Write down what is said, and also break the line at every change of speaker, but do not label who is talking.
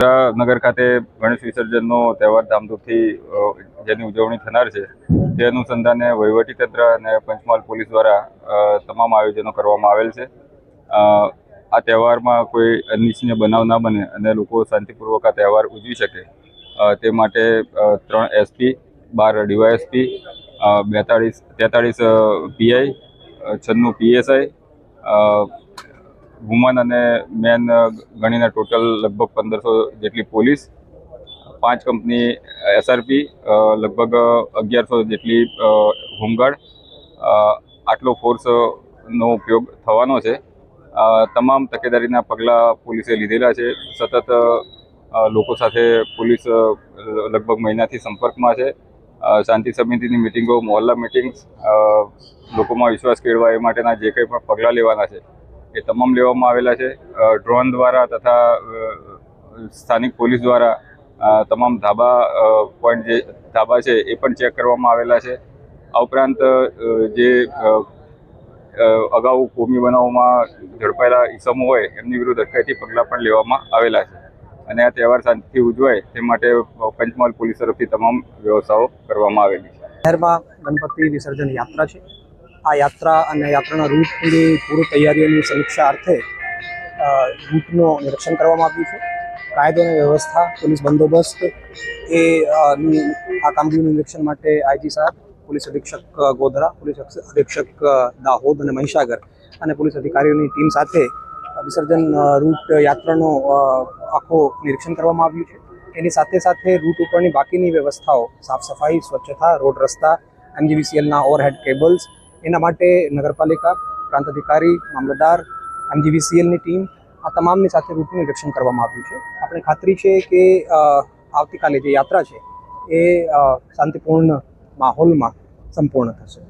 નગર ખાતે ગણેશ વિસર્જનનો તહેવાર ધામધૂમથી જેની ઉજવણી થનાર છે, તે અનુસંધાને વહીવટીતંત્ર અને પંચમહાલ પોલીસ દ્વારા તમામ આયોજનો કરવામાં આવેલ છે. આ તહેવારમાં કોઈ અનિચ્છનીય બનાવ ના બને અને લોકો શાંતિપૂર્વક આ તહેવાર ઉજવી શકે. તે માટે ત્રણ એસપી, બાર ડીવાયએસપી બેતાળીસ, તેતાળીસ પીઆઈ છન્નું પીએસઆઈ વુમન અને મેન ગણીને ટોટલ લગભગ પંદરસો જેટલી પોલીસ, પાંચ કંપની, એસઆરપી લગભગ અગિયારસો જેટલી હોમગાર્ડ આટલો ફોર્સનો ઉપયોગ થવાનો છે. તમામ તકેદારીના પગલાં પોલીસે લીધેલા છે. સતત લોકો સાથે પોલીસ લગભગ મહિનાથી સંપર્કમાં છે. શાંતિ સમિતિની મિટિંગો, મોહલ્લા મિટિંગ્સ લોકોમાં વિશ્વાસ કેળવાય એ માટેના જે કંઈ પણ પગલાં લેવાના છે એ તમામ લેવામાં આવેલા છે. ડ્રોન દ્વારા તથા સ્થાનિક પોલીસ દ્વારા તમામ ધાબા પોઈન્ટ જે ધાબા છે એ પણ ચેક કરવામાં આવેલા છે. આ ઉપરાંત જે અગાઉ કોમી બનાવોમાં ઝડપાયેલા ઈસમો હોય એમની વિરુદ્ધ અટકાયતી પગલાં પણ લેવામાં આવેલા છે. અને આ તહેવાર શાંતિથી ઉજવાય તે માટે પંચમહાલ પોલીસ તરફથી તમામ વ્યવસ્થાઓ કરવામાં આવેલી છે.
શહેરમાં ગણપતિ વિસર્જન યાત્રા છે. આ યાત્રા અને યાત્રાના રૂટની પૂર્વ તૈયારીઓની સમીક્ષા અર્થે રૂટનું નિરીક્ષણ કરવામાં આવ્યું છે. કાયદો અને વ્યવસ્થા, પોલીસ બંદોબસ્ત એ આ કામગીરીનું નિરીક્ષણ માટે આઈજી સાહેબ, પોલીસ અધિક્ષક ગોધરા, પોલીસ અધિક્ષક દાહોદ અને મહીસાગર અને પોલીસ અધિકારીઓની ટીમ સાથે વિસર્જન રૂટ યાત્રાનો આખો નિરીક્ષણ કરવામાં આવ્યું છે. એની સાથે સાથે રૂટ ઉપરની બાકીની વ્યવસ્થાઓ સાફ સફાઈ સ્વચ્છતા, રોડ રસ્તા, એમજીવીસીએલના ઓવરહેડ કેબલ્સ એના માટે નગરપાલિકા પ્રાંત અધિકારી મામલતદાર, એમજીવીસીએલની ટીમ, આ તમામની સાથે રૂટનું નિરીક્ષણ કરવામાં આવ્યું છે. આપણે ખાતરી છે કે આવતીકાલે જે યાત્રા છે, એ શાંતિપૂર્ણ માહોલમાં સંપૂર્ણ થશે.